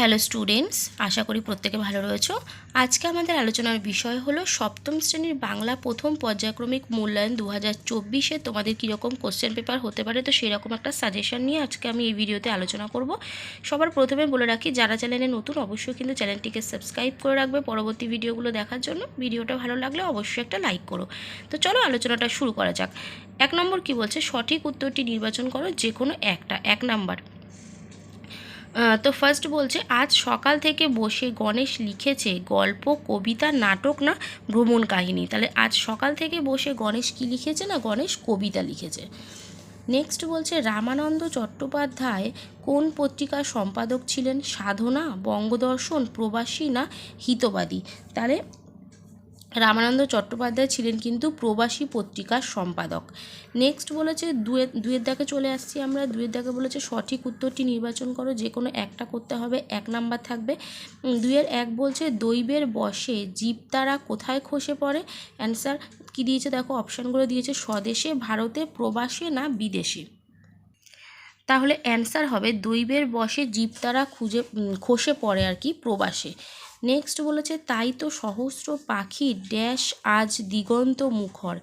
Hello students আশা করি প্রত্যেকে ভালো রয়েছো। আজকে আমাদের আলোচনার বিষয় হলো সপ্তম শ্রেণির বাংলা প্রথম পর্যায়ক্রমিক মূল্যায়ন দু হাজার চব্বিশে তোমাদের কীরকম কোশ্চেন পেপার হতে পারে, তো সেরকম একটা সাজেশন নিয়ে আজকে আমি এই ভিডিওতে আলোচনা করব। সবার প্রথমে বলে রাখি, যারা চ্যানেলে নতুন, অবশ্যই কিন্তু চ্যানেলটিকে সাবস্ক্রাইব করে রাখবে পরবর্তী ভিডিওগুলো দেখার জন্য। ভিডিওটা ভালো লাগলে অবশ্যই একটা লাইক করো। তো চলো আলোচনাটা শুরু করা যাক। এক নম্বর কি বলছে? সঠিক উত্তরটি নির্বাচন করো যে কোনো একটা। এক নাম্বার তো ফার্স্ট বলছে, আজ সকাল থেকে বসে গণেশ লিখেছে, গল্প, কবিতা, নাটক না ভ্রমণ কাহিনী? তাহলে আজ সকাল থেকে বসে গণেশ কি লিখেছে না গণেশ কবিতা লিখেছে? নেক্সট বলছে, রামানন্দ চট্টোপাধ্যায় কোন পত্রিকার সম্পাদক ছিলেন? সাধনা, বঙ্গদর্শন, প্রবাসী না হিতবাদী? তাহলে রামানন্দ চট্টোপাধ্যায় ছিলেন কিন্তু প্রবাসী পত্রিকার সম্পাদক। নেক্সট বলেছে দুয়ের দুয়ের দাগে চলে আসছি আমরা। দুয়ের দাগে বলেছে সঠিক উত্তরটি নির্বাচন করো যে কোনো একটা করতে হবে এক নাম্বার থাকবে। উম, দুইয়ের এক বলছে দৈবের বসে জীবতারা কোথায় খসে পড়ে? অ্যান্সার কি দিয়েছে দেখো অপশানগুলো দিয়েছে স্বদেশে ভারতে প্রবাসে না বিদেশে? তাহলে অ্যান্সার হবে দৈবের বসে জীবতারা খুঁজে খসে পড়ে আর কি প্রবাসে। নেক্সট বলেছে, তাই তো সহস্র পাখি ড্যাশ আজ দিগন্ত মুখর।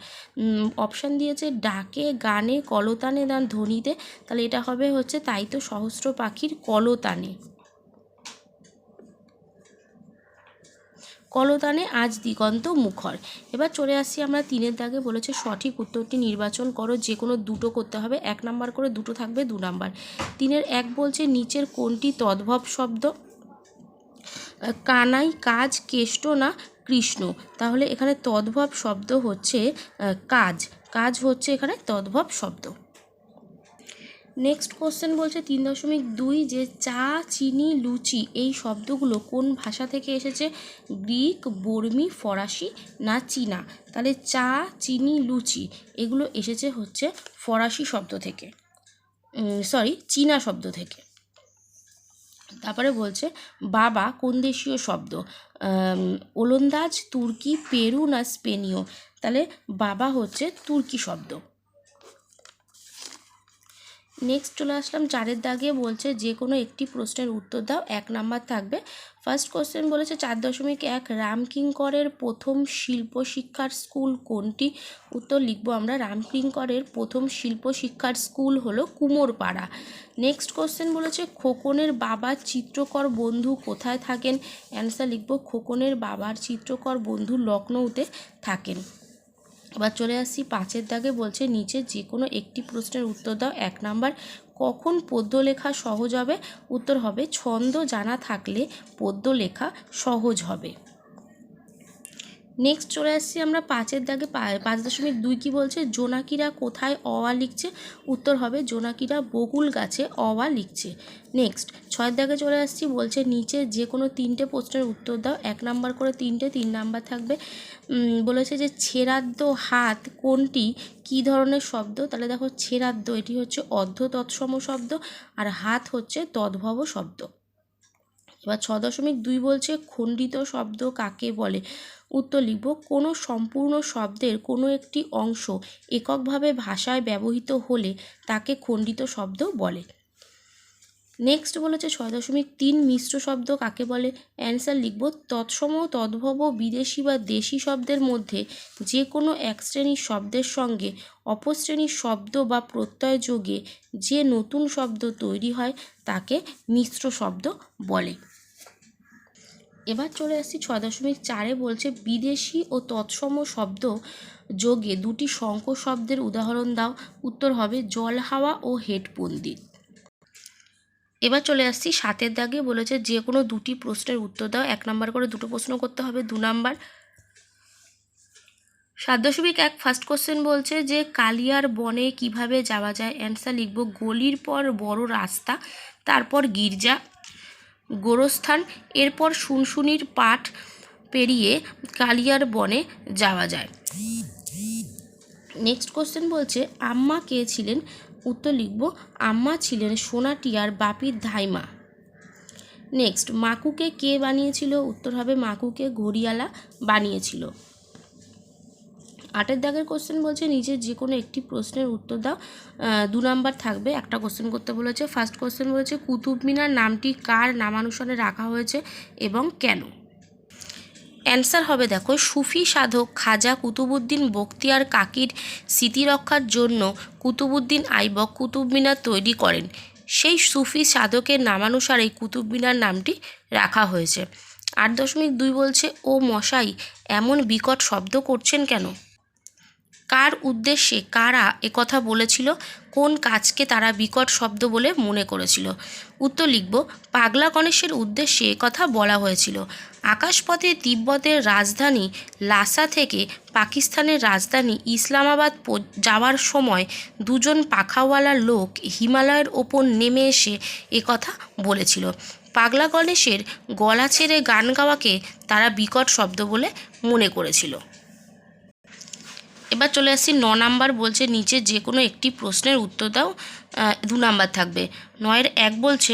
অপশান দিয়েছে, ডাকে, গানে, কলতানে দান ধ্বনিতে। তাহলে এটা হবে হচ্ছে, তাই তো সহস্র পাখির কলতানে। কলতানে আজ দিগন্ত মুখর। এবার চলে আসছি আমরা তিনের দাগে, বলেছে, সঠিক উত্তরটি নির্বাচন করো যে কোনো দুটো করতে হবে, এক নাম্বার করে দুটো থাকবে দু নাম্বার। তিনের এক বলছে, নিচের কোনটি তদ্ভব শব্দ? কানাই, কাজ, কেষ্ট না কৃষ্ণ? তাহলে এখানে তদ্ভব শব্দ হচ্ছে কাজ। কাজ হচ্ছে এখানে তদ্ভব শব্দ। নেক্সট কোশ্চেন বলছে তিন দশমিক দুই যে চা, চিনি, লুচি, এই শব্দগুলো কোন ভাষা থেকে এসেছে? গ্রিক, বর্মি, ফরাসি না চীনা? তাহলে চা, চিনি, লুচি, এগুলো এসেছে হচ্ছে ফরাসি শব্দ থেকে। সরি চীনা শব্দ থেকে। তারপরে বলছে, বাবা, কোন দেশীয় শব্দ? ওলন্দাজ, তুর্কি, পেরু না স্পেনীয়? তাহলে বাবা হচ্ছে তুর্কি শব্দ। নেক্সট চলে আসলাম। চারের দাগে বলছে যে কোনো একটি প্রশ্নের উত্তর দাও, এক নাম্বার থাকবে। ফার্স্ট কোশ্চেন বলেছে, চার দশমিক এক রামকিঙ্করের প্রথম শিল্প শিক্ষার স্কুল কোনটি? উত্তর লিখব আমরা, রামকিঙ্করের প্রথম শিল্প শিক্ষার স্কুল হলো কুমোরপাড়া। নেক্সট কোশ্চেন বলেছে, খোকনের বাবার চিত্রকর বন্ধু কোথায় থাকেন? অ্যান্সার লিখব, খোকনের বাবার চিত্রকর বন্ধু লখনৌতে থাকেন। এবার চলে আসছি পাঁচের দাগে বলছে, নিচে যে কোনো একটি প্রশ্নের উত্তর দাও। এক নাম্বার, কখন পদ্য লেখা সহজ হবে? উত্তর হবে, ছন্দ জানা থাকলে পদ্য লেখা সহজ হবে। নেক্সট চলে আসছি আমরা পাঁচের দাগে পাঁচ দশমিক দুই কী বলছে? জোনাকিরা কোথায় অওয়া লিখছে? উত্তর হবে জোনাকিরা বকুল গাছে অওয়া লিখছে। নেক্সট ছয়ের দাগে চলে আসছি, বলছে নিচে যে কোনো তিনটে প্রশ্নের উত্তর দাও। এক নাম্বার করে তিনটে, তিন নাম্বার থাকবে। বলেছে যে ছেড়াদ্য হাত কোনটি? কী ধরনের শব্দ? তাহলে দেখো ছেড়াদ্য এটি হচ্ছে অর্ধ তৎসম শব্দ, আর হাত হচ্ছে তদ্ভব শব্দ। এবার ছ দশমিক দুই বলছে, খণ্ডিত শব্দ কাকে বলে? উত্তর লিখব, কোনো সম্পূর্ণ শব্দের কোনো একটি অংশ এককভাবে ভাষায় ব্যবহৃত হলে তাকে খণ্ডিত শব্দ বলে। নেক্সট বলেছে ছয় দশমিক তিন মিশ্র শব্দ কাকে বলে? অ্যান্সার লিখব, তৎসম তদ্ভব বিদেশি বা দেশি শব্দের মধ্যে যে কোনো এক শ্রেণির শব্দের সঙ্গে অপর শ্রেণির শব্দ বা প্রত্যয় যোগে যে নতুন শব্দ তৈরি হয় তাকে মিশ্র শব্দ বলে। এবার চলে আসছি ছয় দশমিক চারে বলছে, বিদেশি ও তৎসম শব্দ যোগে দুটি শঙ্খ শব্দের উদাহরণ দাও। উত্তর হবে, জল হাওয়া ও হেড পণ্ডিত এবার চলে আসছি সাতের দাগে, বলেছে যে কোনো দুটি প্রশ্নের উত্তর দাও। এক নাম্বার করে দুটো প্রশ্ন করতে হবে, দু নাম্বার। সাত দশমিক এক ফার্স্ট কোশ্চেন বলছে, যে কালিয়ার বনে কীভাবে যাওয়া যায়? অ্যান্সার লিখব, গলির পর বড় রাস্তা, তারপর গির্জা গোরস্থান, এরপর শুনশুনির পাঠ পেরিয়ে কালিয়ার বনে যাওয়া যায়। নেক্সট কোশ্চেন বলছে, আম্মা কে ছিলেন? উত্তর লিখব, আম্মা ছিলেন সোনাটিয়ার বাপির ধাইমা। নেক্সট মাকুকে কে বানিয়েছিল? উত্তর হবে, মাকুকে ঘড়িয়ালা বানিয়েছিল। আটের দাগের কোশ্চেন বলছে, নিজের যে কোনো একটি প্রশ্নের উত্তর দাও। দু নাম্বার থাকবে, একটা কোশ্চেন করতে বলেছে। ফার্স্ট কোশ্চেন বলেছে, কুতুব মিনার নামটি কার নামানুসারে রাখা হয়েছে এবং কেন? অ্যান্সার হবে দেখো, সুফি সাধক খাজা কুতুবুদ্দিন বখতিয়ার কাকির স্মৃতি রক্ষার জন্য কুতুবুদ্দিন আইবক কুতুব মিনার তৈরি করেন। সেই সুফি সাধকের নামানুসারেই কুতুব মিনার নামটি রাখা হয়েছে। আট দশমিক দুই বলছে, ও মশাই, এমন বিকট শব্দ করছেন কেন? কার উদ্দেশ্যে কারা একথা বলেছিল, কোন কাজকে তারা বিকট শব্দ বলে মনে করেছিল। উত্তর লিখব, পাগলা গণেশের উদ্দেশ্যে কথা বলা হয়েছিল। আকাশপথে তিব্বতের রাজধানী লাসা থেকে পাকিস্তানের রাজধানী ইসলামাবাদ যাওয়ার সময় দুজন পাখাওয়ালা লোক হিমালয়ের ওপর নেমে এসে একথা বলেছিল। পাগলা গণেশের গলা ছেড়ে গান গাওয়াকে তারা বিকট শব্দ বলে মনে করেছিল। এবার চলে আসছি ন নাম্বার বলছে নিচে যে কোনো একটি প্রশ্নের উত্তর দাও দু নাম্বার থাকবে। নয়ের এক বলছে,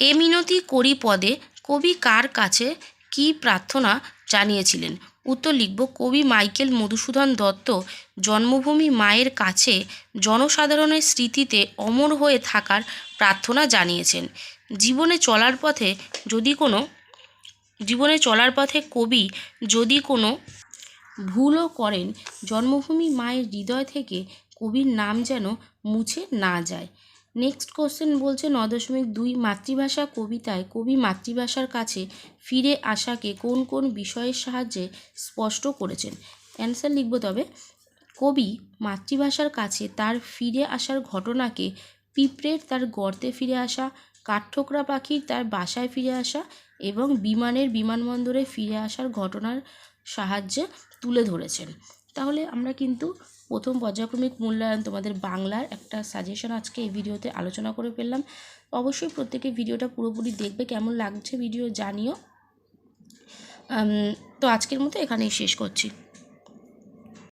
এ মিনতি করি পদে কবি কার কাছে কি প্রার্থনা জানিয়েছিলেন? উত্তর লিখব, কবি মাইকেল মধুসূদন দত্ত জন্মভূমি মায়ের কাছে জনসাধারণের স্মৃতিতে অমর হয়ে থাকার প্রার্থনা জানিয়েছেন। জীবনে চলার পথে যদি কোনো, জীবনে চলার পথে কবি যদি কোনো ভুলও করেন। জন্মভূমি মায়ের হৃদয় থেকে কবির নাম যেন মুছে না যায়। নেক্সট কোশ্চেন বলছে ন দশমিক দুই মাতৃভাষা কবিতায় কবি মাতৃভাষার কাছে ফিরে আসাকে কোন কোন বিষয়ের সাহায্যে স্পষ্ট করেছেন? অ্যান্সার লিখব তবে, কবি মাতৃভাষার কাছে তার ফিরে আসার ঘটনাকে পিঁপড়ের তার গর্তে ফিরে আসা, কাঠঠোকরা পাখির তার বাসায় ফিরে আসা এবং বিমানের বিমানবন্দরে ফিরে আসার ঘটনার সাহায্যে তুলে ধরেছেন। তাহলে আমরা কিন্তু প্রথম পর্যায়ক্রমিক মূল্যায়ন তোমাদের বাংলার একটা সাজেশন আজকে এই ভিডিওতে আলোচনা করে ফেললাম। অবশ্যই প্রত্যেকে ভিডিওটা পুরোপুরি দেখবে, কেমন লাগছে ভিডিও জানিও। তো আজকের মতো এখানেই শেষ করছি।